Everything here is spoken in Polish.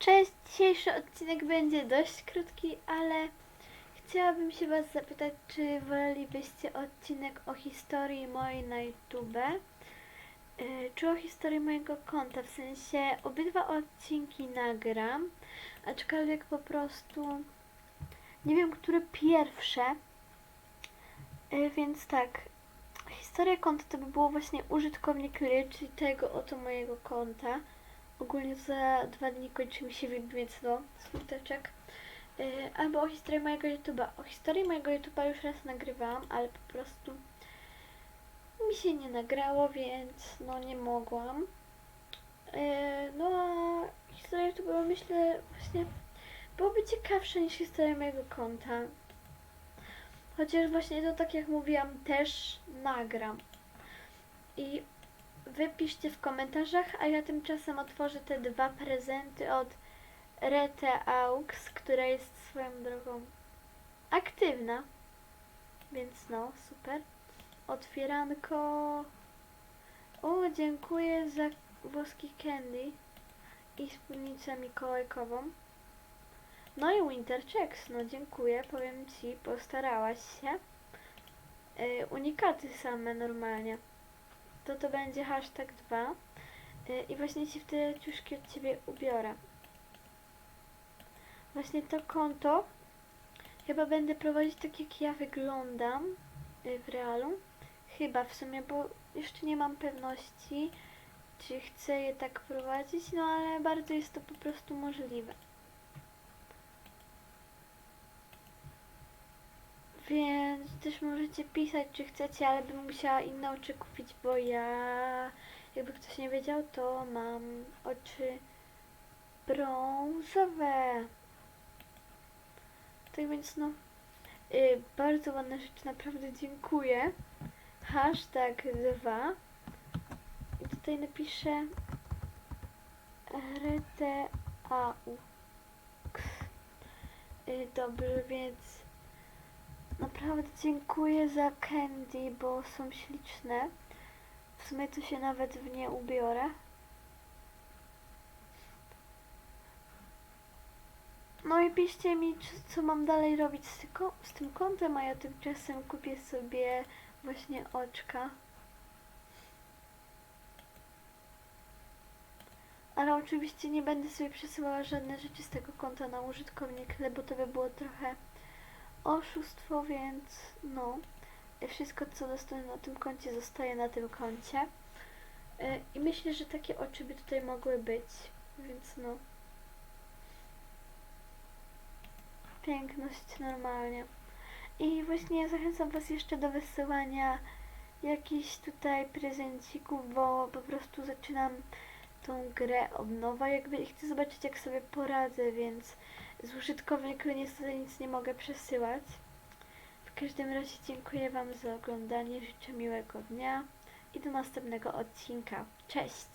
Cześć, dzisiejszy odcinek będzie dość krótki, ale chciałabym się Was zapytać, czy wolelibyście odcinek o historii mojej na YouTube, yy, czy o historii mojego konta, w sensie obydwa odcinki nagram, aczkolwiek po prostu nie wiem, które pierwsze, yy, więc tak, historia konta to by było właśnie użytkownik czyli tego oto mojego konta. Ogólnie za dwa dni kończy mi się więc no, smuteczek. Yy, albo o historii mojego YouTube'a. O historii mojego YouTube'a już raz nagrywałam, ale po prostu mi się nie nagrało, więc no nie mogłam. Yy, no a historia YouTube'a myślę właśnie byłoby ciekawsze niż historia mojego konta. Chociaż właśnie to tak jak mówiłam też nagram. I Wypiszcie w komentarzach, a ja tymczasem otworzę te dwa prezenty od Rete Aux, która jest swoją drogą aktywna. Więc no, super. Otwieranko. O, dziękuję za włoski candy i spódnicę mikołajkową. No i Winter Checks, no dziękuję, powiem Ci, postarałaś się. Yy, unikaty same normalnie to to będzie hashtag 2 yy, i właśnie ci w te ciuszki od ciebie ubiorę. Właśnie to konto chyba będę prowadzić tak jak ja wyglądam yy, w realu. Chyba w sumie, bo jeszcze nie mam pewności, czy chcę je tak prowadzić, no ale bardzo jest to po prostu możliwe. Więc też możecie pisać, czy chcecie, ale bym musiała inne oczy kupić, bo ja, jakby ktoś nie wiedział, to mam oczy brązowe. Tak więc no, y, bardzo ładna rzecz, naprawdę dziękuję. Hashtag 2. I tutaj napiszę RTAU. Y, dobrze, więc Naprawdę dziękuję za candy, bo są śliczne. W sumie to się nawet w nie ubiorę. No i piszcie mi, co mam dalej robić z, z tym kątem, a ja tymczasem kupię sobie właśnie oczka. Ale oczywiście nie będę sobie przesyłała żadne rzeczy z tego konta na użytkownik, bo to by było trochę oszustwo, więc no, wszystko co dostanę na tym koncie zostaje na tym koncie. Y, I myślę, że takie oczy by tutaj mogły być, więc no. Piękność normalnie. I właśnie zachęcam Was jeszcze do wysyłania jakichś tutaj prezencików, bo po prostu zaczynam tą grę od nowa, jakby i chcę zobaczyć jak sobie poradzę, więc z użytkownika niestety nic nie mogę przesyłać. W każdym razie dziękuję Wam za oglądanie, życzę miłego dnia i do następnego odcinka. Cześć!